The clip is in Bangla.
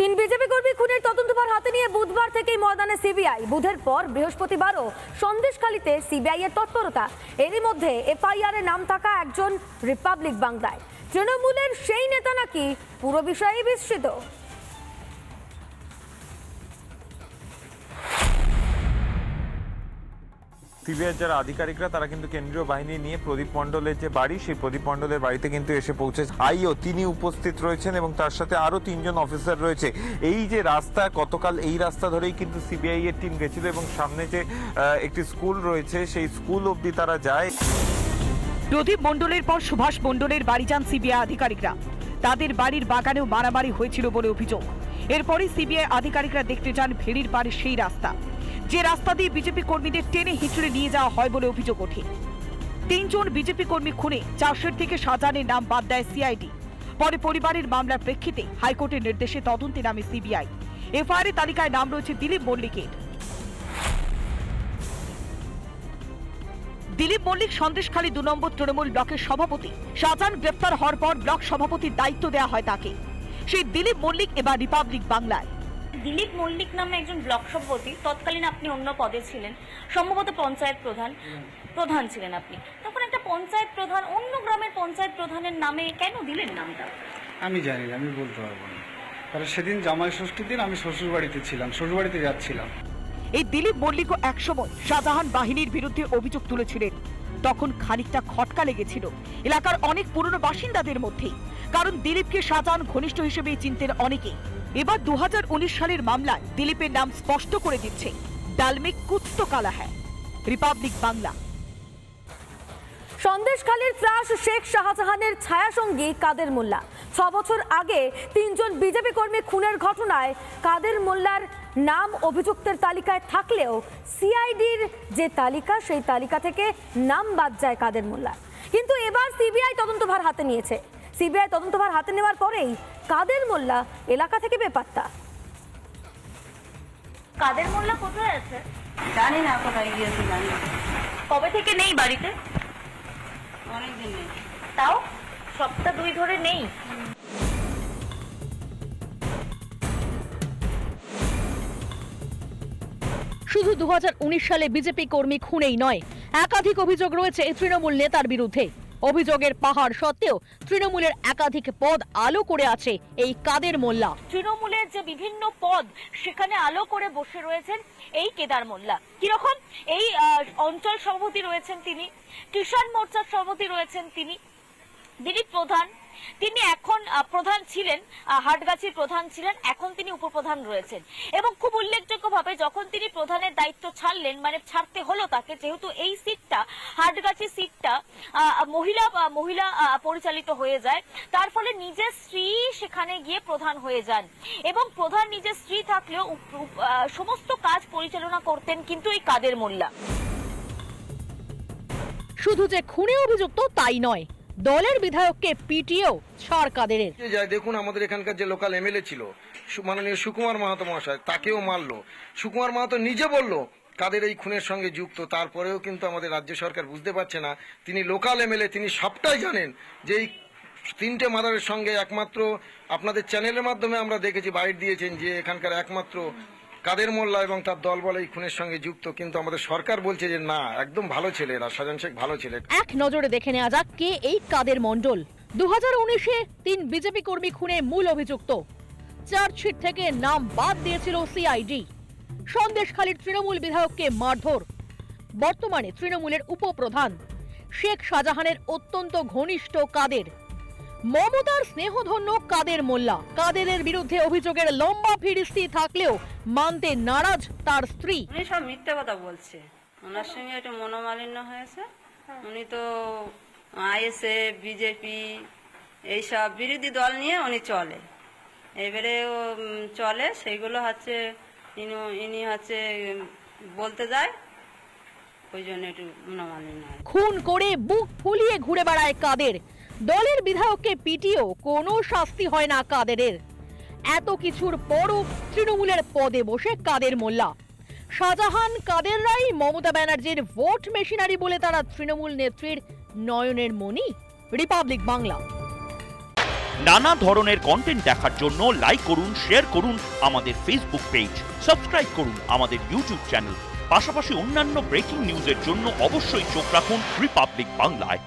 তিন বিজেপি কর্মী খুনের তদন্তভার হাতে নিয়ে বুধবার থেকেই ময়দানে সিবিআই। বুধের পর বৃহস্পতিবারও সন্দেশখালিতে সিবিআই এর তৎপরতা। এরই মধ্যে এফআইআর এর নাম থাকা একজন রিপাবলিক বাংলায়। তৃণমূলের সেই নেতা নাকি পুরো বিষয়ে বিস্মৃত। সিবিআইয়ের যারা আধিকারিকরা, তারা কিন্তু কেন্দ্রীয় বাহিনী নিয়ে প্রদীপ মণ্ডলের যে বাড়ি, সেই প্রদীপ মণ্ডলের বাড়িতে কিন্তু এসে পৌঁছে আইও তিনি উপস্থিত রয়েছেন এবং তার সাথে আরও তিনজন অফিসার রয়েছে। এই যে রাস্তা, গতকাল এই রাস্তা ধরেই কিন্তু সিবিআই এর টিম গেছিল এবং সামনে যে একটি স্কুল রয়েছে, সেই স্কুল অবধি তারা যায়। প্রদীপ মণ্ডলের পর সুভাষ মণ্ডলের বাড়ি যান সিবিআই আধিকারিকরা। তাদের বাড়ির বাগানেও মারামারি হয়েছিল বলে অভিযোগ। এরপরই সিবিআই আধিকারিকরা দেখতে যান ভেড়ির পাড়ের সেই রাস্তা। যে রাস্তা দিয়ে বিজেপি কর্মীদের টেনে হিঁচড়ে নিয়ে যাওয়া হয় বলে অভিযোগ ওঠে। তিনজন বিজেপি কর্মী খুনে চারশোর থেকে সাজানের নাম বাদ দেয় সিআইডি। পরে পরিবারের মামলার প্রেক্ষিতে হাইকোর্টের নির্দেশে তদন্তে নামে সিবিআই। এফআইআর তালিকায় নাম রয়েছে দিলীপ মল্লিকের। দিলীপ মল্লিক সন্দেশখালী দু নম্বর তৃণমূল ব্লকের সভাপতি। শাহজাহান গ্রেপ্তার হওয়ার পর ব্লক সভাপতির দায়িত্ব দেওয়া হয় তাকে। সেই দিলীপ মল্লিক এবার রিপাবলিক বাংলায়। দিলীপ মল্লিক নামে একজন ব্লক সভাপতি তৎকালীন আপনি অন্য পদে ছিলেন সম্ভবত পঞ্চায়েত প্রধান প্রধান ছিলেন আপনি। তখন একটা পঞ্চায়েত প্রধান অন্য গ্রামের পঞ্চায়েত প্রধানের নামে কেন দিলেন নামটা? আমি জানি না আমি বলতে পারব না। কারণ সেদিন জামাই ষষ্ঠীর দিন আমি শ্বশুর বাড়িতে ছিলাম শ্বশুর বাড়িতে যাচ্ছিলাম। এই দিলীপ মল্লিকও একসময় শাহজাহান বাহিনীর বিরুদ্ধে অভিযোগ তুলেছিলেন। তখন খানিকটা খটকা লেগেছিল। এলাকার অনেক পুরনো বাসিন্দাদের মধ্যেই। কারণ দিলীপকে শাহজাহান ঘনিষ্ঠ হিসেবেই চিনতেন অনেকে এবার দুহাজার উনিশ সালের মামলায় দিলীপের নাম স্পষ্ট করে দিচ্ছে ডালমে কুত্ত কালা হ্যায় রিপাবলিক বাংলা। সন্দেশখালীর ত্রাস শেখ শাহজাহানের ছায়াসঙ্গী কাদের মোল্লা। ছ বছর আগে তিনজন বিজেপি কর্মী খুনের ঘটনায় কাদের মোল্লার নাম অভিযুক্তের তালিকায় থাকলেও সিআইডির যে তালিকা, সেই তালিকা থেকে নাম বাদ যায় কাদের মোল্লা কিন্তু এবার সিবিআই তদন্তভার হাতে নিয়েছে। সিবিআই তদন্তভার হাতে নেওয়ার পরেই কাদের মোল্লা এলাকা থেকে বেপাত্তা? কাদের মোল্লা কোথায় আছে? জানি না কোথায় গিয়েছে জানি কবে থেকে নেই বাড়িতে? অনেকদিন নেই। তাও সপ্তাহ দুই ধরে নেই। শুধু দু হাজার উনিশ সালে বিজেপি কর্মী খুনেই নয় একাধিক অভিযোগ রয়েছে এই তৃণমূল নেতার বিরুদ্ধে। অভিযোগের পাহাড় সত্ত্বেও তৃণমূলের একাধিক পদ আলো করে আছে এই কাদের মোল্লা। তৃণমূলের যে বিভিন্ন পদ সেখানে আলো করে বসে রয়েছেন এই কেদার মোল্লা। কীরকম? এই অঞ্চল সভাপতি রয়েছেন তিনি, কিষাণ মোর্চার সভাপতি রয়েছেন তিনি দিলীপ প্রধান, তিনি এখন প্রধান ছিলেন হাটগাছির প্রধান ছিলেন, এখন তিনি উপপ্রধান রয়েছেন। এবং খুব উল্লেখযোগ্যভাবে যখন তিনি প্রধানের দায়িত্ব ছাড়লেন মানে ছাড়তে হলো তাকে, যেহেতু এই সিটটা, হাটগাছি সিটটা মহিলা মহিলা পরিচালিত হয়ে যায়, তার ফলে নিজের স্ত্রী সেখানে গিয়ে প্রধান হয়ে যান। এবং প্রধান নিজের স্ত্রী থাকলেও সমস্ত কাজ পরিচালনা করতেন কিন্তু এই কাদের মোল্লা। শুধু যে খুনে অভিযুক্ত, তাই নয়। দলের বিধায়ককে পিটিয়েও ছাড় যায়, দেখুন আমাদের এখানকার যে লোকাল এমএলএ ছিল মাননীয় সুকুমার মাহাতো মহাশয়, তাকেও মারলো। সুকুমার মাহাতো নিজে বলল কাদের এই খুনের সঙ্গে যুক্ত। তারপরেও কিন্তু আমাদের রাজ্য সরকার বুঝতে পারছে না। তিনি লোকাল এমএলএ, তিনি সবটাই জানেন যে এই তিনটে মাদারের সঙ্গে একমাত্র আপনাদের চ্যানেলের মাধ্যমে আমরা দেখেছি, বাইট দিয়েছেন যে এখানকার একমাত্র কাদের মোল্লা এবং তার দল বলে এই খুনের সঙ্গে যুক্ত, কিন্তু আমাদের সরকার বলছে যে না, একদম ভালো ছেলেরা সাজান শেখ ভালো ছেলে। এক নজরে দেখে নেওয়া যাক কে এই কাদের মণ্ডল। দু হাজার উনিশে তিন বিজেপি কর্মী খুনে মূল অভিযুক্ত। চার্জশিট থেকে নাম বাদ দিয়েছিল সিআইডি। সন্দেশখালীর তৃণমূল বিধায়ককে মারধর। বর্তমানে তৃণমূলের উপপ্রধান শেখ শাহজাহানের অত্যন্ত ঘনিষ্ঠ কাদের। মমতার স্নেহধন্য কাদের মোল্লা। কাদেরের বিরুদ্ধে অভিযোগের লম্বা ফিরিস্তি থাকলেও মানতে নারাজ তার স্ত্রী। উনি সব মিথ্যে কথা বলছে। ওনার সঙ্গে একটু মনোমালিন্য হয়েছে। উনি তো আইএসএ বিজেপি এইসব বিরোধী দল নিয়ে উনি চলে। এবারে চলে। সেইগুলো হচ্ছে ইনি ইনি হচ্ছে বলতে যায়। ওই জন্য একটু মনোমালিন্য খুন করে বুক ফুলিয়ে ঘুরে বেড়ায় কাদের। দলের বিধায়ককে পিটিয়েও কোনো শাস্তি হয় না কাদেরের। এত কিছুর পরও তৃণমূলের পদে বসে কাদের মোল্লা। শাহজাহান কাদেররাই মমতা ব্যানার্জির ভোট মেশিনারি বলে তারা তৃণমূল নেত্রীর নয়নের মণি, রিপাবলিক বাংলা। নানা ধরনের কন্টেন্ট দেখার জন্য লাইক করুন শেয়ার করুন আমাদের ফেসবুক পেজ সাবস্ক্রাইব করুন আমাদের ইউটিউব চ্যানেল পাশাপাশি অন্যান্য ব্রেকিং নিউজের জন্য অবশ্যই চোখ রাখুন রিপাবলিক বাংলায়